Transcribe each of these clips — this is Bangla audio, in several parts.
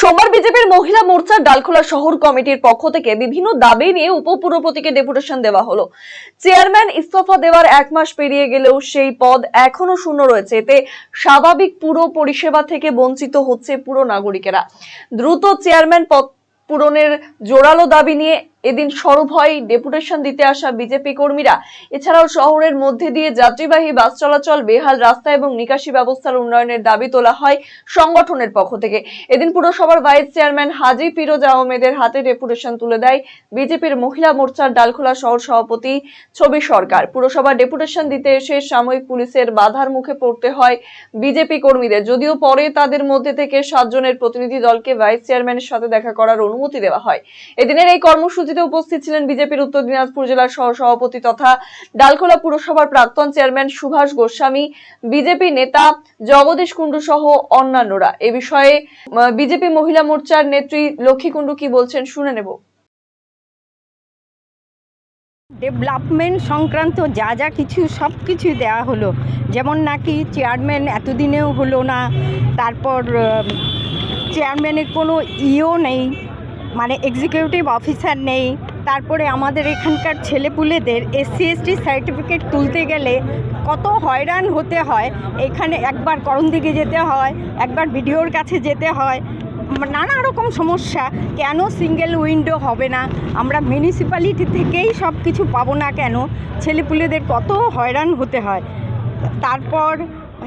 সোমবার বিজেপির মহিলা মোর্চার ডালখোলা শহর কমিটির পক্ষ থেকে বিভিন্ন দাবি নিয়ে উপপুরপতিকে ডেপুটেশন দেওয়া হলো। চেয়ারম্যান ইস্তফা দেওয়ার এক মাস পেরিয়ে গেলেও সেই পদ এখনও শূন্য রয়েছে। এতে স্বাভাবিক পুরো পরিষেবা থেকে বঞ্চিত হচ্ছে পুরো নাগরিকেরা। দ্রুত চেয়ারম্যান পদ পূরণের জোরালো দাবি নিয়ে এদিন সরব হয় ডেপুটেশন দিতে আসা বিজেপি কর্মীরা। এছাড়াও শহরের মধ্যে দিয়ে যাত্রীবাহী বাস চলাচল বেহাল রাস্তা এবং নিকাশি ব্যবস্থার উন্নয়নের দাবি তোলা হয় সংগঠনের পক্ষ থেকে। এদিন পুরসভার ভাইস চেয়ারম্যান হাজি ফিরোজ আহমেদের হাতে ডেপুটেশন তুলে দেয় বিজেপির মহিলা মোর্চার ডালখোলা শহর সভাপতি ছবি সরকার। পুরসভা ডেপুটেশন দিতে এসে সাময়িক পুলিশের বাধার মুখে পড়তে হয় বিজেপি কর্মীদের। যদিও পরে তাদের মধ্যে থেকে সাতজনের প্রতিনিধি দলকে ভাইস চেয়ারম্যানের সাথে দেখা করার অনুমতি দেওয়া হয়। এদিনের এই কর্মসূচিতে উপস্থিত ছিলেন বিজেপির উত্তর দিনাজপুর জেলার সহ সভাপতি তথা ডালখোলা পুরসভার প্রাক্তন চেয়ারম্যান সুভাষ গোস্বামী, বিজেপি নেতা জগদীশ কুণ্ডু সহ অন্যান্যরা। এ বিষয়ে বিজেপি মহিলা মোর্চার নেত্রী লক্ষ্মী কুণ্ডু কি বলছেন শুনে নেব। ডেভেলপমেন্ট সংক্রান্ত যা যা কিছু সব কিছু দেওয়া হলো। যেমন নাকি চেয়ারম্যান এতদিনেও হলো না, তারপর চেয়ারম্যানের কোনো ইও নেই। মানে এক্সিকিউটিভ অফিসার নেই। তারপরে আমাদের এখানকার ছেলেপুলেদের এসসি, এসটি সার্টিফিকেট তুলতে গেলে কত হয়রান হতে হয়। এখানে একবার করণদিকে যেতে হয়, একবার ভিডিওর কাছে যেতে হয়। নানা রকম সমস্যা, কেন সিঙ্গেল উইন্ডো হবে না? আমরা মিউনিসিপ্যালিটি থেকেই সব কিছু পাবো না কেন? ছেলেপুলেদের কত হয়রান হতে হয়। তারপর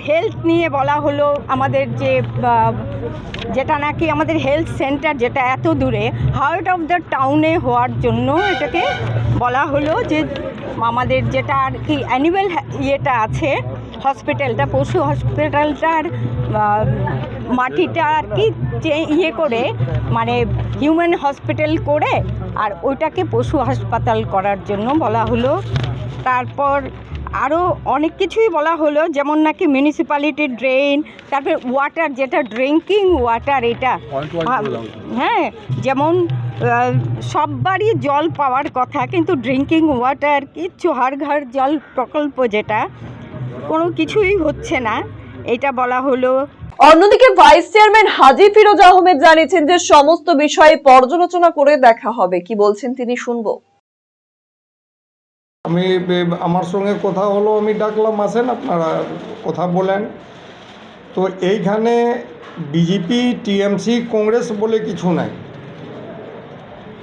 হেলথ নিয়ে বলা হলো আমাদের যে যেটা নাকি আমাদের হেলথ সেন্টার যেটা এত দূরে হার্ট অফ দ্য টাউনে হওয়ার জন্য এটাকে বলা হলো যে, আমাদের যেটা আর কি অ্যানিম্যাল ইয়েটা আছে হসপিটালটা পশু হসপিটালটার মাটিটা আর কি ইয়ে করে মানে হিউম্যান হসপিটাল করে, আর ওইটাকে পশু হাসপাতাল করার জন্য বলা হলো। তারপর আরও অনেক কিছুই বলা হলো যেমন নাকি মিউনিসিপ্যালিটির ড্রেন তারপর ওয়াটার যেটা ড্রিঙ্কিং ওয়াটার এটা। হ্যাঁ যেমন সববারই জল পাওয়ার কথা কিন্তু ড্রিঙ্কিং ওয়াটার কিচ্ছু হাড় ঘর জল প্রকল্প যেটা কোনো কিছুই হচ্ছে না। এটা বলা হলো। অন্যদিকে ভাইস চেয়ারম্যান হাজি ফিরোজ আহমেদ জানিয়েছেন যে সমস্ত বিষয়ে পর্যালোচনা করে দেখা হবে। কি বলছেন তিনি শুনব। আমি আমার সঙ্গে কথা হলো, আমি ডাকলাম, আসেন আপনারা কথা বলেন। তো এইখানে বিজেপি টিএমসি কংগ্রেস বলে কিছু নাই।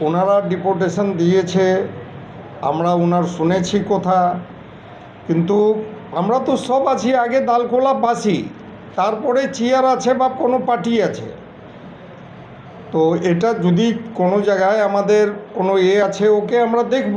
ওনারা ডিপোটেশন দিয়েছে, আমরা ওনার শুনেছি কথা। কিন্তু আমরা তো সব আছি, আগে দালকোলা বাসি, তারপরে চেয়ার আছে বা কোনো পার্টি আছে। তো এটা যদি কোনো জায়গায় আমাদের কোনো এ আছে, ওকে আমরা দেখব।